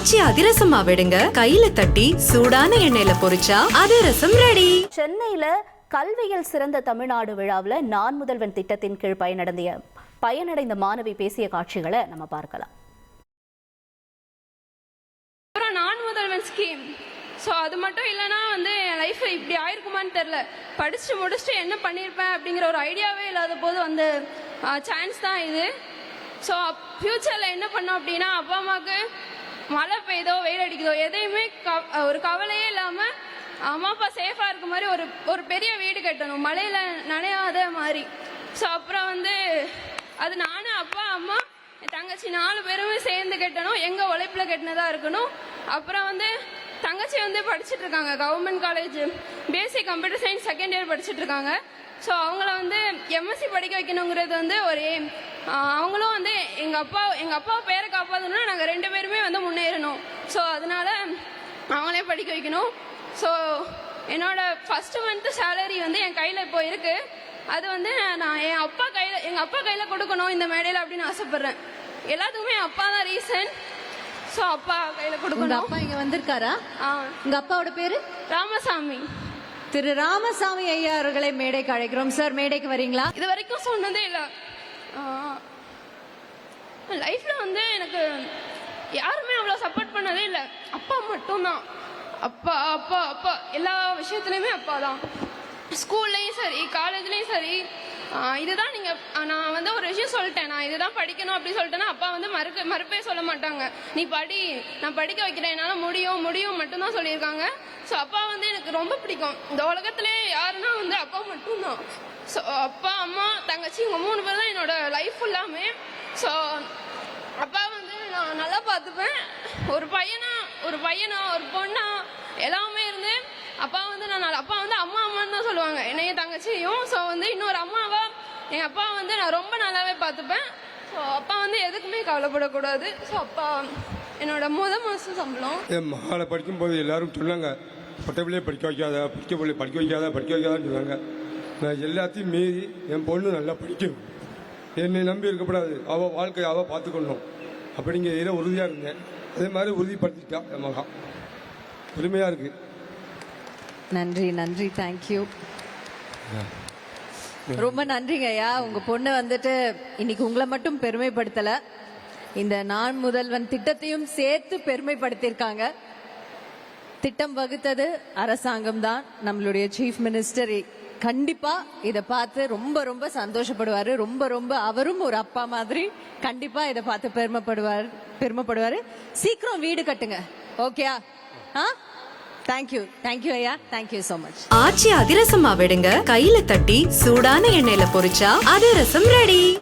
ஆச்சி அதிரசமா விடுங்க. கையில தட்டி சூடான எண்ணெயில பொரிச்சா அதிரசம் ரெடி சென்னையில கல்வியில் சிறந்த தமிழ்நாடு விழாவில் நான் முதல்வன் திட்டத்தின் கீழ் பயனடைந்த பயனடைந்த மாணவி பேசிய காட்சிகளை நம்ம பார்க்கலாம். அப்புறம் நான் முதல்வன் ஸ்கீம் ஸோ அது மட்டும் இல்லைன்னா வந்து என் லைஃப் இப்படி ஆயிருக்குமான்னு தெரில படிச்சு முடிச்சுட்டு என்ன பண்ணியிருப்பேன் அப்படிங்கிற ஒரு ஐடியாவே இல்லாத போது வந்து சான்ஸ் தான் இது. ஸோ ஃப்யூச்சரில் என்ன பண்ணோம் அப்படின்னா அப்பா அம்மாவுக்கு மழை பெய்யுதோ வெயில் அடிக்குதோ எதையுமே கவ ஒரு கவலையே இல்லாமல் அம்மா அப்பா சேஃபாக இருக்க மாதிரி ஒரு ஒரு பெரிய வீடு கட்டணும். மழையில் நனையாத மாதிரி. ஸோ அப்புறம் வந்து அது நானும் அப்பா அம்மா என் தங்கச்சி நாலு பேருமே சேர்ந்து கட்டணும். எங்க உழைப்புல கட்டினதா இருக்கணும். அப்புறம் வந்து தங்கச்சி வந்து படிச்சுட்டு இருக்காங்க. Government college basic computer science second year படிச்சுட்டு இருக்காங்க. ஸோ அவங்கள வந்து எம்எஸ்சி படிக்க வைக்கணுங்கிறது வந்து ஒரு அவங்களும் வந்து எங்க அப்பா எங்க அப்பா பேரை காப்பாற்றணும்னா நாங்கள் ரெண்டு பேருமே ஸோ அதனால அவங்களே படிக்க வைக்கணும். ஸோ என்னோட ஃபர்ஸ்ட் மந்த் சேலரி வந்து என் கையில் இப்போ இருக்கு. அது வந்து நான் என் அப்பா கையில் எங்கள் அப்பா கையில் கொடுக்கணும் இந்த மேடையில் அப்படின்னு ஆசைப்படுறேன். எல்லாத்துக்குமே என் அப்பா தான் ரீசன் ஸோ அப்பா கையில் கொடுக்கணும். அப்பா இங்க வந்திருக்காரா? ஆ. உங்க அப்பாவோட பேரு? ராமசாமி. திரு ராமசாமி ஐயா அவர்களை மேடைக்கு அழைக்கிறோம். சார் மேடைக்கு வரீங்களா? இது வரைக்கும் சொன்னதே இல்லை. லைஃப்பில் வந்து எனக்கு யாருமே அவ்வளோ இல்லை. அப்பா மட்டும்தான். அப்பா அப்பா அப்பா. எல்லா விஷயத்துலையுமே அப்பா தான். ஸ்கூல்லையும் சரி காலேஜ்லேயும் சரி இதுதான் நீங்கள் நான் வந்து ஒரு விஷயம் சொல்லிட்டேன். நான் இதுதான் படிக்கணும் அப்படின்னு சொல்லிட்டேன்னா அப்பா வந்து மறுக்க மறுப்பே சொல்ல மாட்டாங்க. நீ படி நான் படிக்க வைக்கிறேன். என்னால் முடியும் முடியும் மட்டும்தான் சொல்லியிருக்காங்க. ஸோ அப்பா வந்து எனக்கு ரொம்ப பிடிக்கும். இந்த உலகத்திலே யாருன்னா வந்து அப்பா மட்டும்தான். ஸோ அப்பா அம்மா தங்கச்சி இவங்க மூணு பேர் தான் என்னோட லைஃப் ஃபுல்லாமே ஸோ அப்பா வந்து நல்லா பார்த்துப்பேன். ஒரு பையனா ஒரு பையனா ஒரு பொண்ணா எல்லாமே இருந்து அப்பா வந்து நான் அப்பா வந்து அம்மா அம்மான்னு தான் சொல்லுவாங்க. என்னைய தங்கச்சியும் ஸோ வந்து இன்னொரு அம்மாவா என் அப்பா வந்து நான் ரொம்ப நல்லாவே பார்த்துப்பேன். ஸோ அப்பா வந்து எதுக்குமே கவலைப்படக்கூடாது. ஸோ அப்பா என்னோட முத மாதம் சம்பளம். என் மகளை படிக்கும்போது எல்லாரும் சொன்னாங்க பொட்டை பிள்ளையை படிக்க வைக்காத படிக்க பிள்ளை படிக்க வைக்காத படிக்க வைக்காதான்னு சொன்னாங்க. நான் எல்லாத்தையும் மீறி என் பொண்ணு நல்லா படிக்கும். என்னை நம்பி இருக்கக்கூடாது அவள் வாழ்க்கையை அவள் பார்த்துக்கணும். அப்படிங்கிறதுல உறுதியாக இருந்தேன் அதே மாதிரி உறுதிப்படுத்திட்டான் என் மகா. பெருமையாக இருக்குது நன்றி நன்றி தேங்க்யூ ரொம்ப நன்றிங்க ஐயா. உங்க பொண்ணு வந்துட்டு இன்னைக்கு உங்களை மட்டும் பெருமைப்படுத்தல. இந்த நான் முதல்வன் திட்டத்தையும் சேர்த்து பெருமைப்படுத்தியிருக்காங்க. திட்டம் வகுத்தது அரசாங்கம் தான் நம்மளுடைய சீஃப் மினிஸ்டர் கண்டிப்பா இதை பார்த்து ரொம்ப ரொம்ப சந்தோஷப்படுவாரு. ரொம்ப ரொம்ப அவரும் ஒரு அப்பா மாதிரி கண்டிப்பா இதை பார்த்து பெருமைப்படுவார் பெருமைப்படுவாரு. சீக்கிரம் வீடு கட்டுங்க. ஓகேயா ஆ? தேங்க்யூ தேங்க்யூ ஐயா. தேங்க்யூ ஸோ மச் ஆச்சி அதிரசமா விடுங்க. கையில தட்டி சூடான எண்ணெயில பொரிச்சா அதிரசம் ரெடி